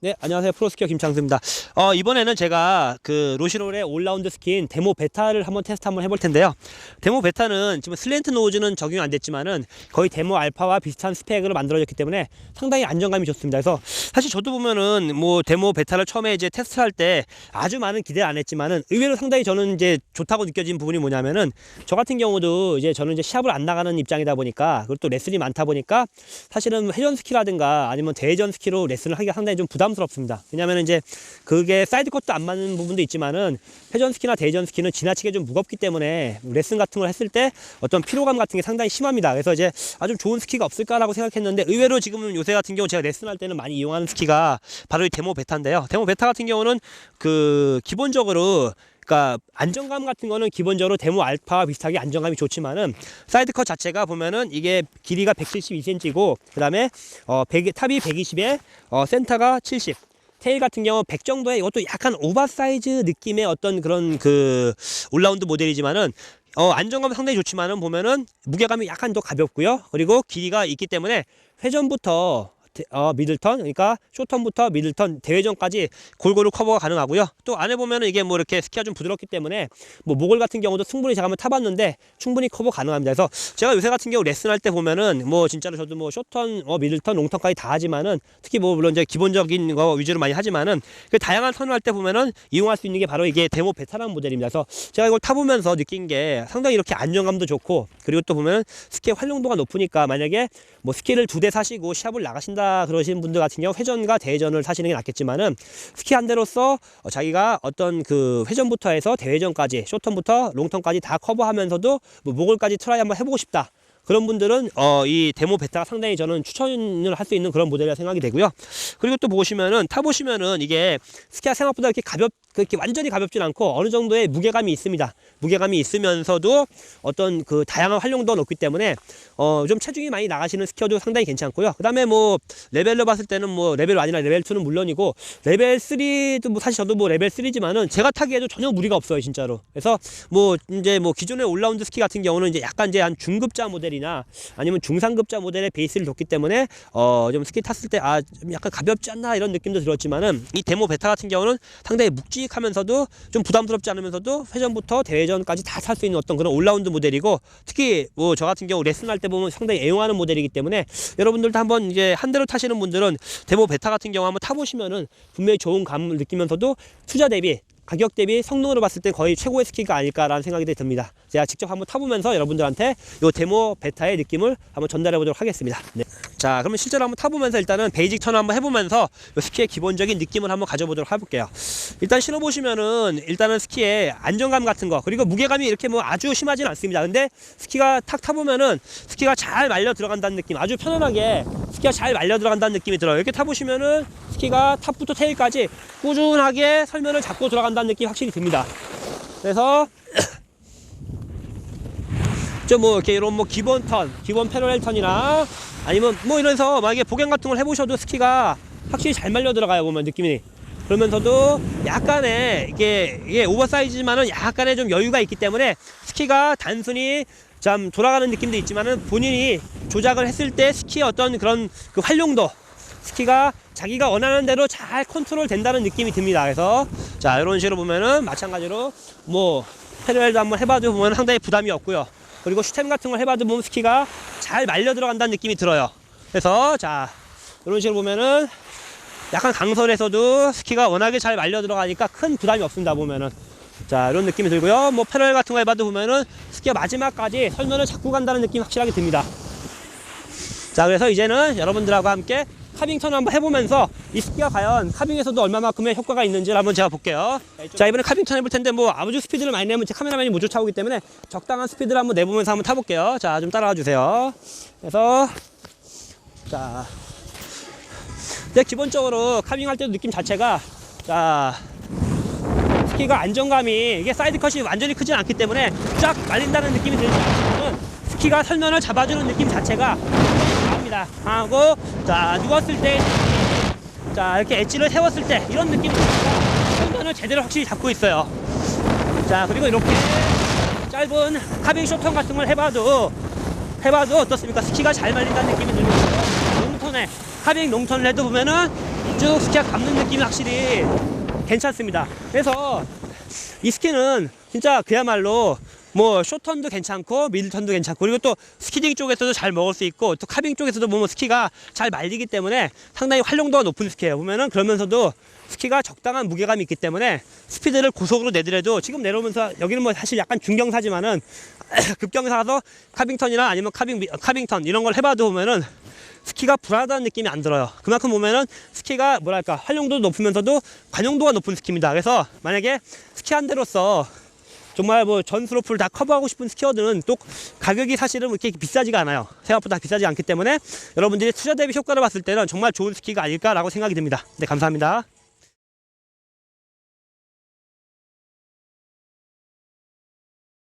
네, 안녕하세요. 프로스키어 김창수입니다. 어, 이번에는 제가 그 로시롤의 올라운드 스킨 데모 베타를 한번 테스트 한번 해볼 텐데요. 데모 베타는 지금 슬랜트 노즈는 적용이 안 됐지만은 거의 데모 알파와 비슷한 스펙으로 만들어졌기 때문에 상당히 안정감이 좋습니다. 그래서 사실 저도 보면은 뭐 데모 베타를 처음에 이제 테스트 할 때 아주 많은 기대를 안 했지만은 의외로 상당히 저는 이제 좋다고 느껴진 부분이 뭐냐면은 저 같은 경우도 이제 저는 이제 시합을 안 나가는 입장이다 보니까 그리고 또 레슨이 많다 보니까 사실은 회전 스키라든가 아니면 대전 스키로 레슨을 하기가 상당히 좀 부담 스럽습니다. 왜냐하면 이제 그게 사이드 컷도 안 맞는 부분도 있지만은 회전 스키나 대전 스키는 지나치게 좀 무겁기 때문에 레슨 같은 걸 했을 때 어떤 피로감 같은 게 상당히 심합니다. 그래서 이제 아주 좋은 스키가 없을까라고 생각했는데 의외로 지금 요새 같은 경우 제가 레슨할 때는 많이 이용하는 스키가 바로 이 데모 베타인데요. 데모 베타 같은 경우는 그 기본적으로 그러니까 안정감 같은 거는 기본적으로 데모 알파와 비슷하게 안정감이 좋지만은 사이드 컷 자체가 보면은 이게 길이가 172cm고 그 다음에 어 100, 탑이 120에 어 센터가 70. 테일 같은 경우 100 정도의 이것도 약간 오버사이즈 느낌의 어떤 그런 그 올라운드 모델이지만은 어 안정감 상당히 좋지만은 보면은 무게감이 약간 더 가볍고요. 그리고 길이가 있기 때문에 회전부터 대- 어, 미들턴 그러니까 쇼턴부터 미들턴 대회전까지 골고루 커버가 가능하고요. 또 안에 보면은 이게 뭐 이렇게 스키가 좀 부드럽기 때문에 뭐 모골 같은 경우도 충분히 제가 한번 타봤는데 충분히 커버 가능합니다. 그래서 제가 요새 같은 경우 레슨할 때 보면은 뭐 진짜로 저도 뭐 쇼턴, 어, 미들턴, 롱턴까지 다 하지만은 특히 뭐 물론 이제 기본적인 거 위주로 많이 하지만은 그 다양한 턴을 할 때 보면은 이용할 수 있는 게 바로 이게 데모 베타라는 모델입니다. 그래서 제가 이걸 타보면서 느낀 게 상당히 이렇게 안정감도 좋고 그리고 또 보면은 스키의 활용도가 높으니까 만약에 뭐 스키를 두 대 사시고 시합을 나가신다 그러시는 분들 같은 경우 회전과 대회전을 사시는 게 낫겠지만은 스키 한 대로서 어, 자기가 어떤 그 회전부터 해서 대회전까지 쇼턴부터 롱턴까지 다 커버하면서도 뭐 목을까지 트라이 한번 해보고 싶다. 그런 분들은 어, 이 데모 베타가 상당히 저는 추천을 할 수 있는 그런 모델이라 생각이 되고요. 그리고 또 보시면은 타보시면은 이게 스키가 생각보다 이렇게 가볍 그렇게 완전히 가볍진 않고 어느 정도의 무게감이 있습니다. 무게감이 있으면서도 어떤 그 다양한 활용도가 높기 때문에 어 좀 체중이 많이 나가시는 스키어도 상당히 괜찮고요. 그다음에 뭐 레벨로 봤을 때는 뭐 레벨 1이나 레벨 2는 물론이고 레벨 3도 뭐 사실 저도 뭐 레벨 3지만은 제가 타기에도 전혀 무리가 없어요, 진짜로. 그래서 뭐 이제 뭐 기존의 올라운드 스키 같은 경우는 이제 약간 이제 한 중급자 모델이 나 아니면 중상급자 모델의 베이스를 뒀기 때문에 어 좀 스키 탔을 때아좀 약간 가볍지 않나 이런 느낌도 들었지만은 이 데모 베타 같은 경우는 상당히 묵직하면서도 좀 부담스럽지 않으면서도 회전부터 대회전까지 다탈수 있는 어떤 그런 올라운드 모델이고 특히 뭐 저 같은 경우 레슨할 때 보면 상당히 애용하는 모델이기 때문에 여러분들도 한번 이제 한 대로 타시는 분들은 데모 베타 같은 경우 한번 타보시면은 분명히 좋은 감을 느끼면서도 투자 대비 가격 대비 성능으로 봤을 때 거의 최고의 스키가 아닐까라는 생각이 듭니다. 제가 직접 한번 타보면서 여러분들한테 이 데모 베타의 느낌을 한번 전달해 보도록 하겠습니다. 네. 자, 그러면 실제로 한번 타보면서 일단은 베이직 턴을 한번 해보면서 이 스키의 기본적인 느낌을 한번 가져보도록 해볼게요. 일단 신어보시면은 일단은 스키의 안정감 같은 거 그리고 무게감이 이렇게 뭐 아주 심하진 않습니다. 근데 스키가 탁 타보면은 스키가 잘 말려 들어간다는 느낌 아주 편안하게 스키가 잘 말려 들어간다는 느낌이 들어요. 이렇게 타보시면은 스키가 탑부터 테일까지 꾸준하게 설면을 잡고 들어간다 는 느낌이 확실히 듭니다. 그래서 좀 뭐 이렇게 이런 뭐 기본 턴, 기본 패러렐 턴이나 아니면 뭐 이래서 만약에 복양 같은 걸 해보셔도 스키가 확실히 잘 말려 들어가요 보면 느낌이. 그러면서도 약간의 이게 이게 오버사이즈지만은 약간의 좀 여유가 있기 때문에 스키가 단순히 참 돌아가는 느낌도 있지만은 본인이 조작을 했을 때 스키의 어떤 그런 그 활용도 스키가 자기가 원하는 대로 잘 컨트롤 된다는 느낌이 듭니다. 그래서 자 이런 식으로 보면은 마찬가지로 뭐 패러렐도 한번 해봐도 보면 상당히 부담이 없고요. 그리고 슈템 같은 걸 해봐도 보면 스키가 잘 말려 들어간다는 느낌이 들어요. 그래서 자 이런 식으로 보면은 약간 강설에서도 스키가 워낙에 잘 말려 들어가니까 큰 부담이 없습니다 보면은 자 이런 느낌이 들고요 뭐 패럴 같은 거 해봐도 보면은 스키가 마지막까지 설면을 잡고 간다는 느낌이 확실하게 듭니다 자 그래서 이제는 여러분들하고 함께 카빙턴 한번 해보면서 이 스키가 과연 카빙에서도 얼마만큼의 효과가 있는지를 한번 제가 볼게요. 자 이번에 카빙턴 해볼 텐데 뭐 아주 스피드를 많이 내면 제 카메라맨이 못 쫓아오기 때문에 적당한 스피드를 한번 내보면서 한번 타볼게요. 자 좀 따라와 주세요. 그래서 자 근데 기본적으로 카빙할 때도 느낌 자체가 자 스키가 안정감이 이게 사이드 컷이 완전히 크진 않기 때문에 쫙 말린다는 느낌이 들지 않지만 스키가 설면을 잡아주는 느낌 자체가 강합니다. 강하고 자 누웠을 때 자 이렇게 엣지를 세웠을 때 이런 느낌 자체가 설면을 제대로 확실히 잡고 있어요. 자 그리고 이렇게 짧은 카빙 쇼턴 같은 걸 해봐도 해봐도 어떻습니까? 스키가 잘 말린다는 느낌이 들고 있어요. 롱턴에 카빙 롱턴을 해도 보면은 쭉 스키가 감는 느낌이 확실히 괜찮습니다. 그래서 이 스키는 진짜 그야말로 뭐 쇼턴도 괜찮고 미들턴도 괜찮고 그리고 또 스키딩 쪽에서도 잘 먹을 수 있고 또 카빙 쪽에서도 보면 스키가 잘 말리기 때문에 상당히 활용도가 높은 스키예요. 보면은 그러면서도 스키가 적당한 무게감이 있기 때문에 스피드를 고속으로 내더라도 지금 내려오면서 여기는 뭐 사실 약간 중경사지만은 급경사라서 카빙턴이나 아니면 카빙 미- 카빙턴 이런 걸 해봐도 보면은 스키가 불안하다는 느낌이 안 들어요. 그만큼 보면은 스키가 뭐랄까 활용도도 높으면서도 관용도가 높은 스키입니다. 그래서 만약에 스키 한 대로서 정말 뭐전 스로프를 다 커버하고 싶은 스키어들은 또 가격이 사실은 그렇게 비싸지가 않아요. 생각보다 비싸지 않기 때문에 여러분들이 투자 대비 효과를 봤을 때는 정말 좋은 스키가 아닐까라고 생각이 듭니다. 네, 감사합니다.